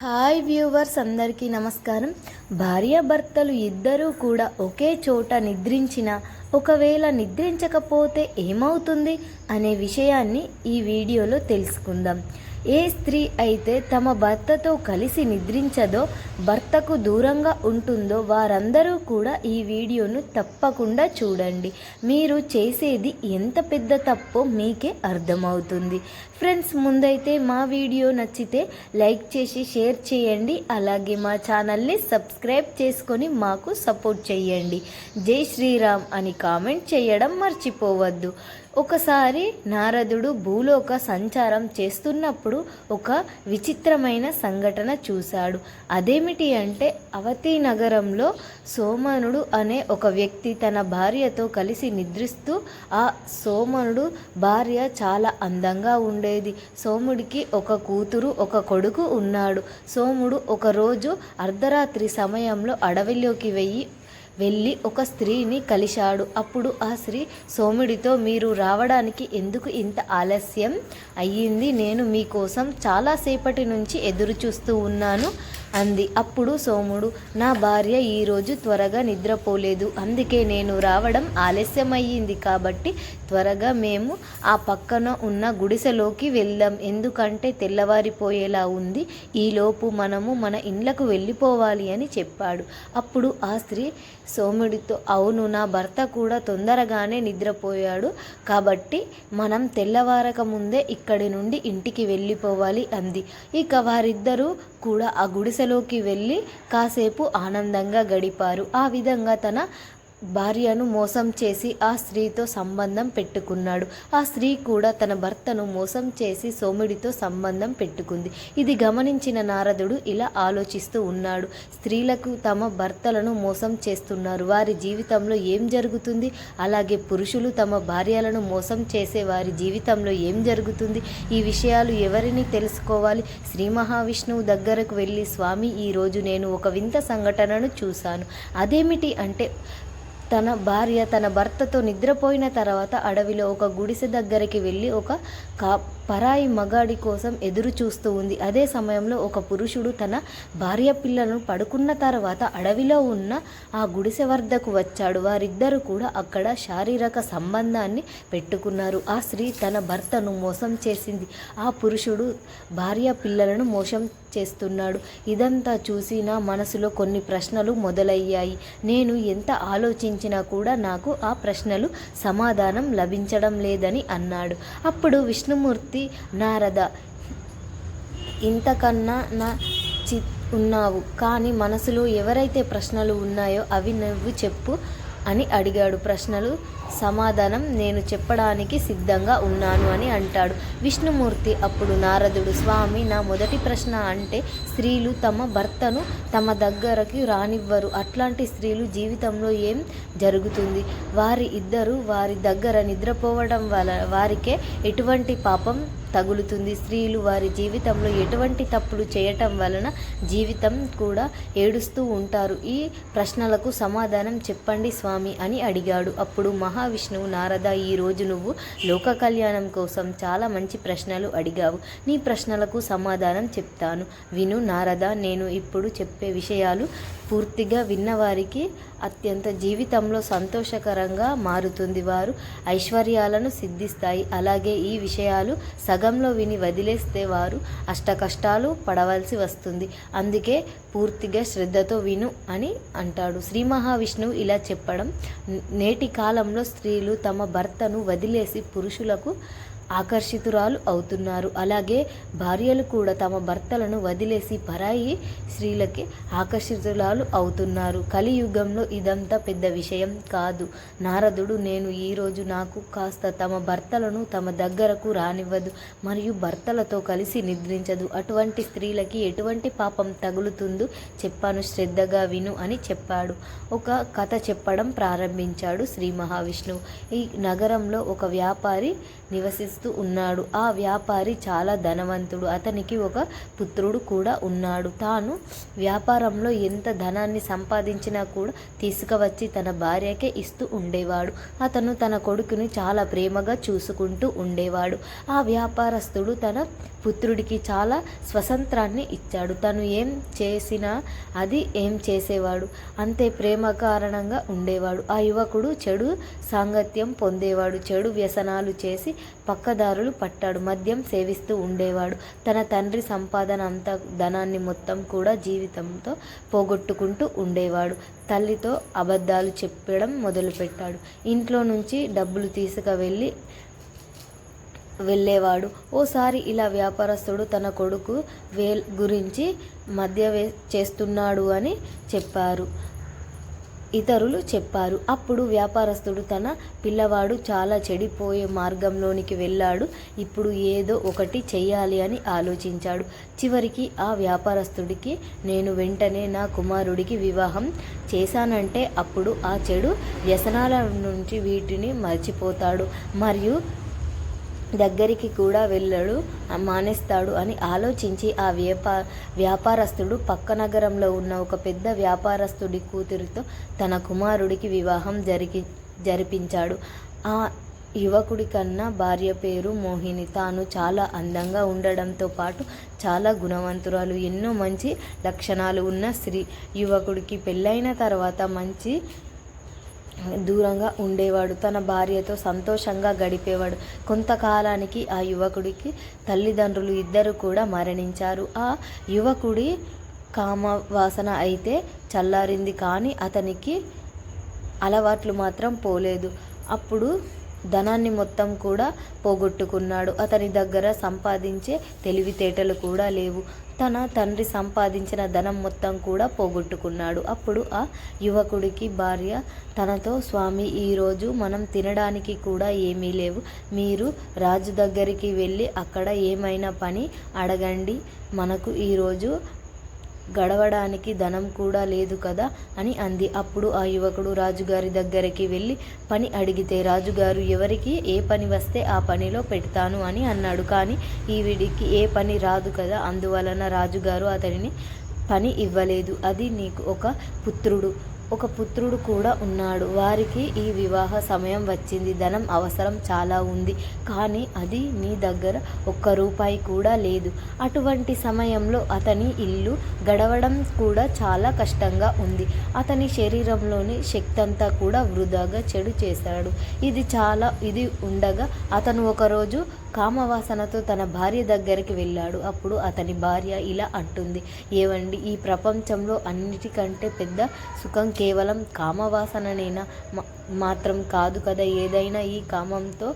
Hi viewers అందరికీ నమస్కారం. భార్యాభర్తలు ఇద్దరూ కూడా ఒకే చోట నిద్రించిన ఒకవేళ నిద్రించకపోతే ఏమవుతుంది అనే విషయాన్ని ఈ వీడియోలో తెలుసుకుందాం. ఏ స్త్రీ అయితే తమ భర్తతో కలిసి నిద్రించదో భర్తకు దూరంగా ఉంటుందో వారందరూ కూడా ఈ వీడియోను తప్పకుండా చూడండి. మీరు చేసేది ఎంత పెద్ద తప్పో మీకే అర్థమవుతుంది. ఫ్రెండ్స్ ముందైతే మా వీడియో నచ్చితే లైక్ చేసి షేర్ చేయండి. అలాగే మా ఛానల్ని సబ్స్క్రైబ్ చేసుకొని మాకు సపోర్ట్ చేయండి. జై శ్రీరామ్ అని కామెంట్ చేయడం మర్చిపోవద్దు. ఒకసారి నారదుడు భూలోక సంచారం చేస్తున్నప్పుడు ఒక విచిత్రమైన సంఘటన చూశాడు. అదేమిటి అంటే అవతి నగరంలో సోమనుడు అనే ఒక వ్యక్తి తన భార్యతో కలిసి నిద్రిస్తూ ఆ సోమనుడు భార్య చాలా అందంగా ఉండేది. సోముడికి ఒక కూతురు ఒక కొడుకు ఉన్నాడు. సోముడు ఒకరోజు అర్ధరాత్రి సమయంలో అడవిలోకి వెయ్యి వెళ్ళి ఒక స్త్రీని కలిశాడు. అప్పుడు ఆ స్త్రీ సోముడితో మీరు రావడానికి ఎందుకు ఇంత ఆలస్యం? అయ్యింది నేను మీకోసం చాలాసేపటి నుంచి ఎదురు చూస్తూ ఉన్నాను. అంది. అప్పుడు సోముడు నా భార్య ఈరోజు త్వరగా నిద్రపోలేదు. అందుకే నేను రావడం ఆలస్యమయ్యింది కాబట్టి త్వరగా మేము ఆ పక్కన ఉన్న గుడిసెలోకి వెళ్దాం. ఎందుకంటే తెల్లవారిపోయేలా ఉంది. ఈలోపు మనము మన ఇండ్లకు వెళ్ళిపోవాలి అని చెప్పాడు. అప్పుడు ఆ స్త్రీ సోముడితో అవును నా భర్త కూడా తొందరగానే నిద్రపోయాడు కాబట్టి మనం తెల్లవారక ముందే ఇక్కడి నుండి ఇంటికి వెళ్ళిపోవాలి అంది. ఇక వారిద్దరూ కూడా ఆ గుడిసెలోకి వెళ్ళి కాసేపు ఆనందంగా గడిపారు. ఆ విధంగా తన భార్యను మోసం చేసి ఆ స్త్రీతో సంబంధం పెట్టుకున్నాడు. ఆ స్త్రీ కూడా తన భర్తను మోసం చేసి సోముడితో సంబంధం పెట్టుకుంది. ఇది గమనించిన నారదుడు ఇలా ఆలోచిస్తూ ఉన్నాడు. స్త్రీలకు తమ భర్తలను మోసం చేస్తున్నారు. వారి జీవితంలో ఏం జరుగుతుంది? అలాగే పురుషులు తమ భార్యలను మోసం చేసే వారి జీవితంలో ఏం జరుగుతుంది? ఈ విషయాలు ఎవరిని తెలుసుకోవాలి? శ్రీ మహావిష్ణువు దగ్గరకు వెళ్ళి స్వామి ఈరోజు నేను ఒక వింత సంఘటనను చూశాను. అదేమిటి అంటే తన భార్య తన భర్తతో నిద్రపోయిన తర్వాత అడవిలో ఒక గుడిసె దగ్గరికి వెళ్ళి ఒక కా పరాయి మగాడి కోసం ఎదురు చూస్తూ ఉంది. అదే సమయంలో ఒక పురుషుడు తన భార్య పిల్లలను పడుకున్న తర్వాత అడవిలో ఉన్న ఆ గుడిసె వద్దకు వచ్చాడు. వారిద్దరూ కూడా అక్కడ శారీరక సంబంధాన్ని పెట్టుకున్నారు. ఆ స్త్రీ తన భర్తను మోసం చేసింది. ఆ పురుషుడు భార్య పిల్లలను మోసం చేస్తున్నాడు. ఇదంతా చూసి నా మనసులో కొన్ని ప్రశ్నలు మొదలయ్యాయి. నేను ఎంత ఆలోచించినా కూడా నాకు ఆ ప్రశ్నలు సమాధానం లభించడం లేదని అన్నాడు. అప్పుడు విష్ణుమూర్తి నారద ఇంతకన్నా నా చి ఉన్నావు. కానీ మనసులో ఎవరైతే ప్రశ్నలు ఉన్నాయో అవి నువ్వు చెప్పు. అని అడిగాడు. ప్రశ్నలు సమాధానం నేను చెప్పడానికి సిద్ధంగా ఉన్నాను అని అంటాడు. విష్ణుమూర్తి అప్పుడు నారదుడు స్వామి నా మొదటి ప్రశ్న అంటే స్త్రీలు తమ భర్తను తమ దగ్గరకి రానివ్వరు. అట్లాంటి స్త్రీలు జీవితంలో ఏం జరుగుతుంది? వారి ఇద్దరు వారి దగ్గర నిద్రపోవడం వల్ల వారికే ఎటువంటి పాపం తగులుతుంది. స్త్రీలు వారి జీవితంలో ఎటువంటి తప్పులు చేయటం వలన జీవితం కూడా ఏడుస్తూ ఉంటారు. ఈ ప్రశ్నలకు సమాధానం చెప్పండి స్వామి అని అడిగాడు. అప్పుడు మహావిష్ణువు నారద ఈరోజు నువ్వు లోక కళ్యాణం కోసం చాలా మంచి ప్రశ్నలు అడిగావు. నీ ప్రశ్నలకు సమాధానం చెప్తాను. విను నారద నేను ఇప్పుడు చెప్పే విషయాలు పూర్తిగా విన్నవారికి అత్యంత జీవితంలో సంతోషకరంగా మారుతుంది. వారు ఐశ్వర్యాలను సిద్ధిస్తాయి. అలాగే ఈ విషయాలు సగ సగంలో విని వదిలేస్తే వారు అష్ట కష్టాలు పడవలసి వస్తుంది. అందుకే పూర్తిగా శ్రద్ధతో విను అని అంటాడు. శ్రీ మహావిష్ణువు ఇలా చెప్పడం నేటి కాలంలో స్త్రీలు తమ భర్తను వదిలేసి పురుషులకు ఆకర్షితురాలు అవుతున్నారు. అలాగే భార్యలు కూడా తమ భర్తలను వదిలేసి పరాయి స్త్రీలకి ఆకర్షితురాలు అవుతున్నారు. కలియుగంలో ఇదంతా పెద్ద విషయం కాదు. నారదుడు నేను ఈరోజు నాకు కాస్త తమ భర్తలను తమ దగ్గరకు రానివ్వదు మరియు భర్తలతో కలిసి నిద్రించదు. అటువంటి స్త్రీలకి ఎటువంటి పాపం తగులుతుందో చెప్పాను. శ్రద్ధగా విను అని చెప్పాడు. ఒక కథ చెప్పడం ప్రారంభించాడు శ్రీ మహావిష్ణువు. ఈ నగరంలో ఒక వ్యాపారి నివసి జీవిస్తూ ఉన్నాడు. ఆ వ్యాపారి చాలా ధనవంతుడు. అతనికి ఒక పుత్రుడు కూడా ఉన్నాడు. తాను వ్యాపారంలో ఎంత ధనాన్ని సంపాదించినా కూడా తీసుకువచ్చి తన భార్యకే ఇస్తూ ఉండేవాడు. అతను తన కొడుకుని చాలా ప్రేమగా చూసుకుంటూ ఉండేవాడు. ఆ వ్యాపారస్తుడు తన పుత్రుడికి చాలా స్వతంత్రాన్ని ఇచ్చాడు. తను ఏం చేసినా అది ఏం చేసేవాడు? అంతే ప్రేమ కారణంగా ఉండేవాడు. ఆ యువకుడు చెడు సాంగత్యం పొందేవాడు. చెడు వ్యసనాలు చేసి పక్కదారులు పట్టాడు మద్యం సేవిస్తూ ఉండేవాడు. తన తండ్రి సంపాదన అంతా ధనాన్ని మొత్తం కూడా జీవితంతో పోగొట్టుకుంటూ ఉండేవాడు. తల్లితో అబద్ధాలు చెప్పడం మొదలుపెట్టాడు. ఇంట్లో నుంచి డబ్బులు తీసుకువెళ్ళి వెళ్ళేవాడు. ఓసారి ఇలా వ్యాపారస్తుడు తన కొడుకు వే గురించి మధ్య వే చేస్తున్నాడు అని చెప్పారు. ఇతరులు చెప్పారు. అప్పుడు వ్యాపారస్తుడు తన పిల్లవాడు చాలా చెడిపోయే మార్గంలోనికి వెళ్ళాడు. ఇప్పుడు ఏదో ఒకటి చెయ్యాలి అని ఆలోచించాడు. చివరికి ఆ వ్యాపారస్తుడికి నేను వెంటనే నా కుమారుడికి వివాహం చేశానంటే అప్పుడు ఆ చెడు వ్యసనాల నుంచి వీటిని మర్చిపోతాడు. మరియు దగ్గరికి కూడా వెళ్ళడు మానేస్తాడు అని ఆలోచించి ఆ వ్యాపా వ్యాపారస్తుడు పక్క నగరంలో ఉన్న ఒక పెద్ద వ్యాపారస్తుడి కూతురితో తన కుమారుడికి వివాహం జరిగి జరిపించాడు. ఆ యువకుడి కన్నా భార్య పేరు మోహిని. తాను చాలా అందంగా ఉండడంతో పాటు చాలా గుణవంతురాలు. ఎన్నో మంచి లక్షణాలు ఉన్న స్త్రీ. యువకుడికి పెళ్ళైన తర్వాత మంచి దూరంగా ఉండేవాడు. తన భార్యతో సంతోషంగా గడిపేవాడు. కొంతకాలానికి ఆ యువకుడికి తల్లిదండ్రులు ఇద్దరు కూడా మరణించారు. ఆ యువకుడి కామ వాసన అయితే చల్లారింది కానీ అతనికి అలవాట్లు మాత్రం పోలేదు. అప్పుడు ధనాన్ని మొత్తం కూడా పోగొట్టుకున్నాడు. అతని దగ్గర సంపాదించే తెలివితేటలు కూడా లేవు. తన తండ్రి సంపాదించిన ధనం మొత్తం కూడా పోగొట్టుకున్నాడు. అప్పుడు ఆ యువకుడికి భార్య తనతో స్వామి ఈరోజు మనం తినడానికి కూడా ఏమీ లేవు. మీరు రాజు దగ్గరికి వెళ్ళి అక్కడ ఏమైనా పని అడగండి. మనకు ఈరోజు గడవడానికి ధనం కూడా లేదు కదా అని అంది. అప్పుడు ఆ యువకుడు రాజుగారి దగ్గరికి వెళ్ళి పని అడిగితే రాజుగారు ఎవరికి ఏ పని వస్తే ఆ పనిలో పెడతాను అని అన్నాడు. కానీ ఈవిడికి ఏ పని రాదు కదా. అందువలన రాజుగారు అతడిని పని ఇవ్వలేదు. అది నీకు ఒక పుత్రుడు. ఒక పుత్రుడు కూడా ఉన్నాడు. వారికి ఈ వివాహ సమయం వచ్చింది. ధనం అవసరం చాలా ఉంది. కానీ అది నీ దగ్గర ఒక్క రూపాయి కూడా లేదు. అటువంటి సమయంలో అతని ఇల్లు గడవడం కూడా చాలా కష్టంగా ఉంది. అతని శరీరంలోని శక్తి అంతా కూడా వృధాగా చెడు చేశాడు. ఇది చాలా ఇది ఉండగా అతను ఒకరోజు కామవాసనతో తన భార్య దగ్గరికి వెళ్ళాడు. అప్పుడు అతని భార్య ఇలా అంటుంది. ఏవండి ఈ ప్రపంచంలో అన్నిటికంటే పెద్ద సుఖం కేవలం కామవాసననేనా మాత్రం కాదు కదా. ఏదైనా ఈ కామంతో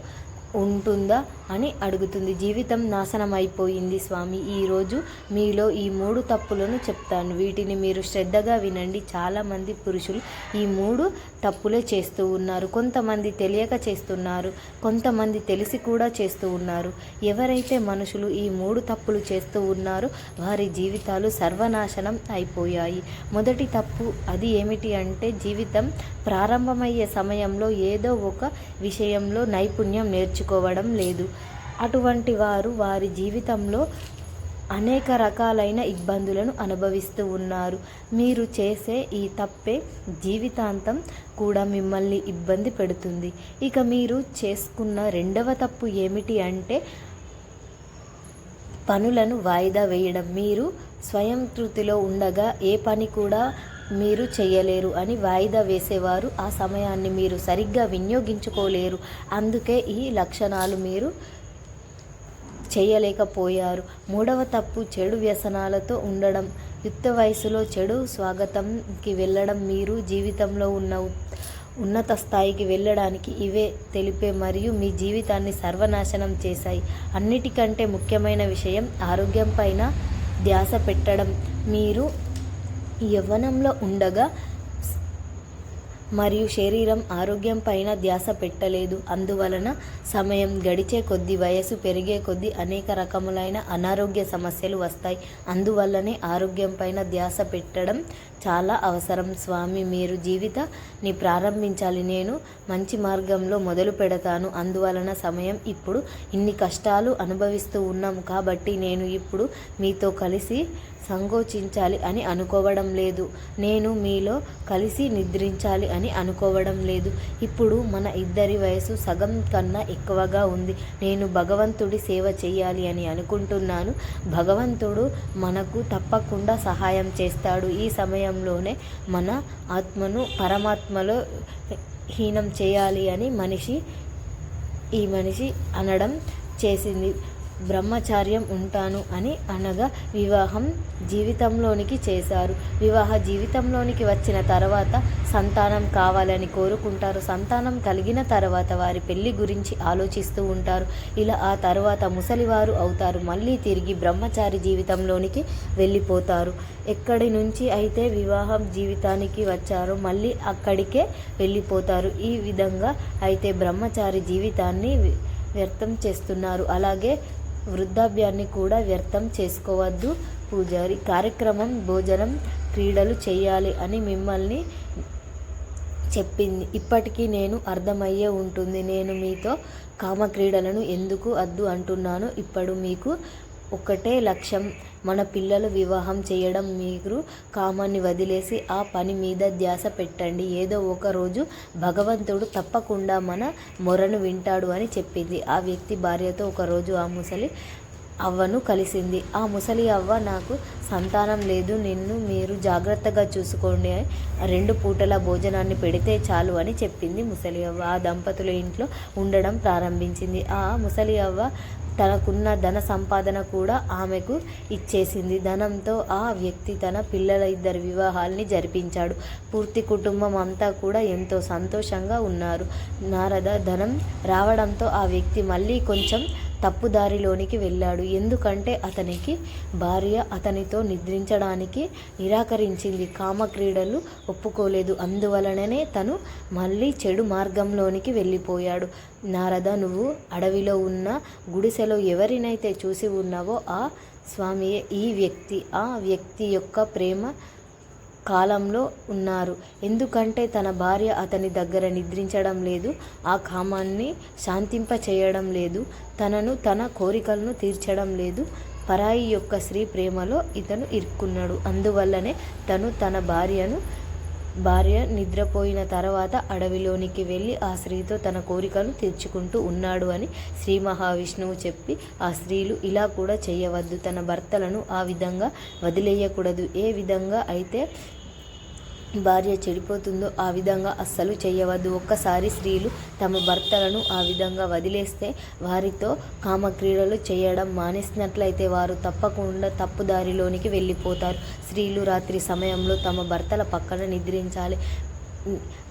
ఉంటుందా? అని అడుగుతుంది. జీవితం నాశనం అయిపోయింది స్వామి ఈరోజు మీలో ఈ మూడు తప్పులను చెప్తాను. వీటిని మీరు శ్రద్ధగా వినండి. చాలామంది పురుషులు ఈ మూడు తప్పులే చేస్తూ ఉన్నారు. కొంతమంది తెలియక చేస్తున్నారు. కొంతమంది తెలిసి కూడా చేస్తూ ఉన్నారు. ఎవరైతే మనుషులు ఈ మూడు తప్పులు చేస్తూ ఉన్నారో వారి జీవితాలు సర్వనాశనం అయిపోయాయి. మొదటి తప్పు అది ఏమిటి అంటే జీవితం ప్రారంభమయ్యే సమయంలో ఏదో ఒక విషయంలో నైపుణ్యం నేర్చుకోవడం లేదు. అటువంటి వారు వారి జీవితంలో అనేక రకాలైన ఇబ్బందులను అనుభవిస్తూ ఉన్నారు. మీరు చేసే ఈ తప్పే జీవితాంతం కూడా మిమ్మల్ని ఇబ్బంది పెడుతుంది. ఇక మీరు చేసుకున్న రెండవ తప్పు ఏమిటి అంటే పనులను వాయిదా వేయడం. మీరు స్వయం కృతిలో ఉండగా ఏ పని కూడా మీరు చేయలేరు అని వాయిదా వేసేవారు. ఆ సమయాన్ని మీరు సరిగ్గా వినియోగించుకోలేరు. అందుకే ఈ లక్షణాలు మీరు చేయలేకపోయారు. మూడవ తప్పు చెడు వ్యసనాలతో ఉండడం. యుక్త వయసులో చెడు స్వాగతంకి వెళ్ళడం మీరు జీవితంలో ఉన్న ఉన్నత స్థాయికి వెళ్ళడానికి ఇవే తెలిపే మరియు మీ జీవితాన్ని సర్వనాశనం చేశాయి. అన్నిటికంటే ముఖ్యమైన విషయం ఆరోగ్యం పైన ధ్యాస పెట్టడం. మీరు యవ్వనంలో ఉండగా మరియు శరీరం ఆరోగ్యం పైన ధ్యాస పెట్టలేదు. అందువలన సమయం గడిచే కొద్దీ వయసు పెరిగే కొద్దీ అనేక రకములైన అనారోగ్య సమస్యలు వస్తాయి. అందువల్లనే ఆరోగ్యం పైన ధ్యాస పెట్టడం చాలా అవసరం. స్వామి మీరు జీవితాన్ని ప్రారంభించాలి. నేను మంచి మార్గంలో మొదలు పెడతాను. అందువలన సమయం ఇప్పుడు ఇన్ని కష్టాలు అనుభవిస్తూ ఉన్నాం. కాబట్టి నేను ఇప్పుడు మీతో కలిసి సంకోచించాలి అని అనుకోవడం లేదు. నేను మీలో కలిసి నిద్రించాలి అని అనుకోవడం లేదు. ఇప్పుడు మన ఇద్దరి వయసు సగం కన్నా ఎక్కువగా ఉంది. నేను భగవంతుడి సేవ చేయాలి అని అనుకుంటున్నాను. భగవంతుడు మనకు తప్పకుండా సహాయం చేస్తాడు. ఈ సమయంలోనే మన ఆత్మను పరమాత్మలో హీనం చేయాలి అని మనిషి ఈ మనిషి అనడం చేసింది. బ్రహ్మచార్యం ఉంటాను అని అనగా వివాహం జీవితంలోనికి చేశారు. వివాహ జీవితంలోనికి వచ్చిన తర్వాత సంతానం కావాలని కోరుకుంటారు. సంతానం కలిగిన తర్వాత వారి పెళ్ళి గురించి ఆలోచిస్తూ ఉంటారు. ఇలా ఆ తర్వాత ముసలివారు అవుతారు. మళ్ళీ తిరిగి బ్రహ్మచారి జీవితంలోనికి వెళ్ళిపోతారు. ఎక్కడి నుంచి అయితే వివాహం జీవితానికి వచ్చారో మళ్ళీ అక్కడికే వెళ్ళిపోతారు. ఈ విధంగా అయితే బ్రహ్మచారి జీవితాన్ని వ్యర్థం చేస్తున్నారు. అలాగే వృద్ధాప్యాన్ని కూడా వ్యర్థం చేసుకోవద్దు పూజారి. కార్యక్రమం భోజనం క్రీడలు చేయాలి అని మిమ్మల్ని చెప్పింది. ఇప్పటికీ నేను అర్థమయ్యే ఉంటుంది. నేను మీతో కామక్రీడలను ఎందుకు అద్దు అంటున్నాను. ఇప్పుడు మీకు ఒకటే లక్ష్యం. మన పిల్లలు వివాహం చేయడం మీరు కామాన్ని వదిలేసి ఆ పని మీద ధ్యాస పెట్టండి. ఏదో ఒక రోజు భగవంతుడు తప్పకుండా మన మొరను వింటాడు అని చెప్పింది. ఆ వ్యక్తి భార్యతో ఒకరోజు ఆ ముసలి అవ్వను కలిసింది. ఆ ముసలి అవ్వ నాకు సంతానం లేదు నిన్ను మీరు జాగ్రత్తగా చూసుకోండి. రెండు పూటల భోజనాన్ని పెడితే చాలు అని చెప్పింది ముసలి అవ్వ. ఆ దంపతుల ఇంట్లో ఉండడం ప్రారంభించింది. ఆ ముసలి అవ్వ తనకున్న ధన సంపాదన కూడా ఆమెకు ఇచ్చేసింది. ధనంతో ఆ వ్యక్తి తన పిల్లల ఇద్దరి వివాహాల్ని జరిపించాడు. పూర్తి కుటుంబం అంతా కూడా ఎంతో సంతోషంగా ఉన్నారు. నారద ధనం రావడంతో ఆ వ్యక్తి మళ్ళీ కొంచెం తప్పుదారిలోనికి వెళ్ళాడు. ఎందుకంటే అతనికి భార్య అతనితో నిద్రించడానికి నిరాకరించింది. కామక్రీడలు ఒప్పుకోలేదు. అందువలననే తను మళ్ళీ చెడు మార్గంలోనికి వెళ్ళిపోయాడు. నారద నువ్వు అడవిలో ఉన్న గుడిసెలో ఎవరినైతే చూసి ఉన్నావో ఆ స్వామియే ఈ వ్యక్తి ఆ వ్యక్తి యొక్క ప్రేమ కాలంలో ఉన్నారు. ఎందుకంటే తన భార్య అతని దగ్గర నిద్రించడం లేదు ఆ కామాన్ని శాంతింప చేయడం లేదు తనను తన కోరికలను తీర్చడం లేదు. పరాయి యొక్క స్త్రీ ప్రేమలో ఇతను ఇరుక్కున్నాడు. అందువల్లనే తను తన భార్యను భార్య నిద్రపోయిన తర్వాత అడవిలోనికి వెళ్ళి ఆ స్త్రీతో తన కోరికను తీర్చుకుంటూ ఉన్నాడు అని శ్రీ మహావిష్ణువు చెప్పి ఆ స్త్రీలు ఇలా కూడా చేయవద్దు తన భర్తలను ఆ విధంగా వదిలేయకూడదు. ఏ విధంగా అయితే భార్య చెడిపోతుందో ఆ విధంగా అస్సలు చేయవద్దు ఒక్కసారి స్త్రీలు తమ భర్తలను ఆ విధంగా వదిలేస్తే వారితో కామక్రీడలు చేయడం మానేసినట్లయితే వారు తప్పకుండా తప్పుదారిలోనికి వెళ్ళిపోతారు. స్త్రీలు రాత్రి సమయంలో తమ భర్తల పక్కన నిద్రించాలి.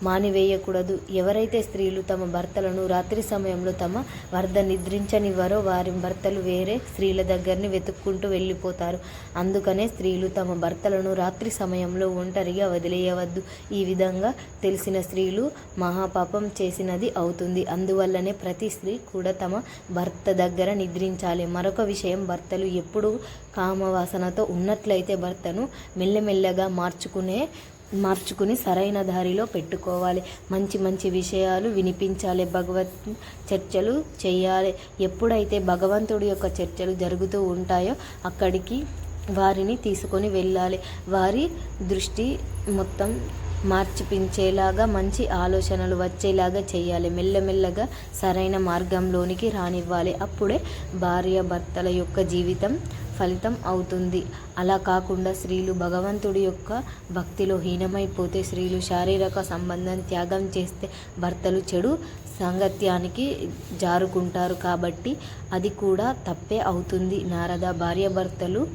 మానివేయకూడదు. ఎవరైతే స్త్రీలు తమ భర్తలను రాత్రి సమయంలో తమ వద్ద నిద్రించనివ్వరో వారి భర్తలు వేరే స్త్రీల దగ్గరని వెతుక్కుంటూ వెళ్ళిపోతారు. అందుకనే స్త్రీలు తమ భర్తలను రాత్రి సమయంలో ఒంటరిగా వదిలేయవద్దు. ఈ విధంగా తెలిసిన స్త్రీలు మహాపాపం చేసినది అవుతుంది. అందువల్లనే ప్రతి స్త్రీ కూడా తమ భర్త దగ్గర నిద్రించాలి. మరొక విషయం భర్తలు ఎప్పుడు కామవాసనతో ఉన్నట్లయితే భర్తను మెల్లమెల్లగా మార్చుకునే మార్చుకుని సరైన దారిలో పెట్టుకోవాలి. మంచి మంచి విషయాలు వినిపించాలి. భగవత్ చర్చలు చేయాలి. ఎప్పుడైతే భగవంతుడి యొక్క చర్చలు జరుగుతూ ఉంటాయో అక్కడికి వారిని తీసుకొని వెళ్ళాలి. వారి దృష్టి మొత్తం మార్చిపించేలాగా మంచి ఆలోచనలు వచ్చేలాగా చేయాలి. మెల్లమెల్లగా సరైన మార్గంలోనికి రానివ్వాలి. అప్పుడే భార్య భర్తల యొక్క జీవితం ఫలితం అవుతుంది. అలా కాకుండా స్త్రీలు భగవంతుడి యొక్క భక్తిలో హీనమైపోతే స్త్రీలు శారీరక సంబంధం త్యాగం చేస్తే భర్తలు చెడు సాంగత్యానికి జారుకుంటారు కాబట్టి అది కూడా తప్పే అవుతుంది. నారద భార్యాభర్తలు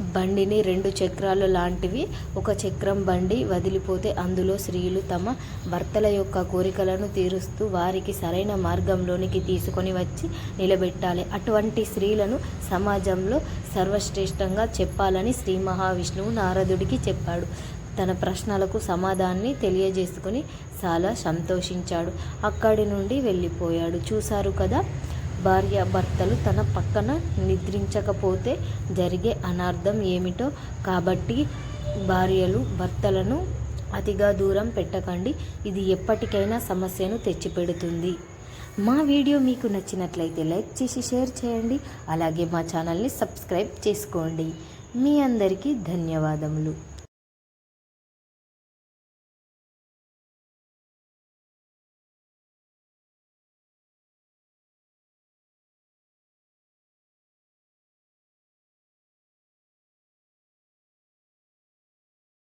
బండిని రెండు చక్రాలు లాంటివి. ఒక చక్రం బండి వదిలిపోతే అందులో స్త్రీలు తమ భర్తల యొక్క కోరికలను తీరుస్తూ వారికి సరైన మార్గంలోనికి తీసుకొని వచ్చి నిలబెట్టాలి. అటువంటి స్త్రీలను సమాజంలో సర్వశ్రేష్టంగా చెప్పాలని శ్రీ మహావిష్ణువు నారదుడికి చెప్పాడు. తన ప్రశ్నలకు సమాధాన్ని తెలియజేసుకుని చాలా సంతోషించాడు. అక్కడి నుండి వెళ్ళిపోయాడు. చూశారు కదా భార్య భర్తలు తన పక్కన నిద్రించకపోతే జరిగే అనార్థం ఏమిటో కాబట్టి భార్యలు భర్తలను అతిగా దూరం పెట్టకండి. ఇది ఎప్పటికైనా సమస్యను తెచ్చిపెడుతుంది. మా వీడియో మీకు నచ్చినట్లయితే లైక్ చేసి షేర్ చేయండి. అలాగే మా ఛానల్ని సబ్స్క్రైబ్ చేసుకోండి. మీ అందరికీ ధన్యవాదములు.